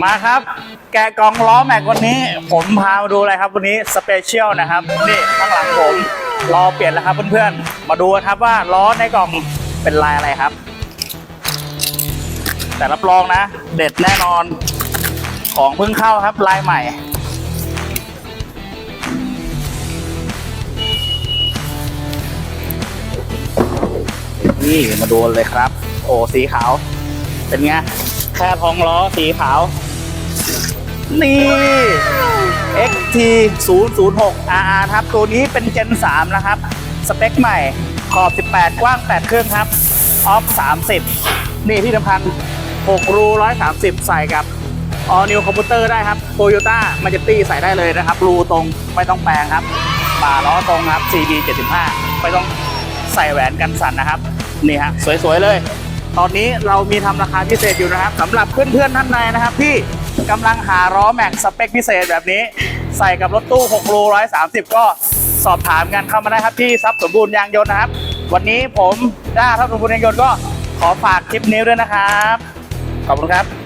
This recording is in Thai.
มาครับ แกะกล่องล้อแม็กวันนี้ ผมพามาดูอะไรครับวันนี้สเปเชียลนะครับนี่ข้างหลังผมรอเปลี่ยนแล้วครับเพื่อนๆ มาดูครับว่าล้อในกล่องเป็นลายอะไรครับ แต่รับรองนะ เด็ดแน่นอนของเพิ่งเข้าครับลายใหม่ นี่มาดูเลยครับ โอ้สีขาว เป็นไง แค่ทองล้อสีขาว นี่ XT 0 0 6 RR ครับ ตัวนี้เป็น Gen 3 นะครับ สเปคใหม่ ขอบ 18 กว้าง 8 เครื่องครับ ออฟ 30 นี่ที่สำคัญ6 รู 130 ใส่กับ All New Computer ได้ครับ Toyota Majesty ใส่ได้เลยนะครับ รูตรงไม่ต้องแปลงครับป่าล้อตรงครับ CB 75ไม่ต้องใส่แหวนกันสั่นนะครับ นี่ฮะสวยๆเลย ตอนนี้เรามีทำราคาพิเศษอยู่นะครับสำหรับเพื่อนๆท่านใดนะครับที่กำลังหาล้อแม็กสเปคพิเศษแบบนี้ ใส่กับรถตู้6รู130 ก็สอบถามกันเข้ามาได้ครับที่ทรัพย์สมบูรณ์ยางยนต์นะครับ วันนี้ผมด้าทรัพย์สมบูรณ์ยางยนต์ก็ขอฝากคลิปนี้ด้วยนะครับ ขอบคุณครับ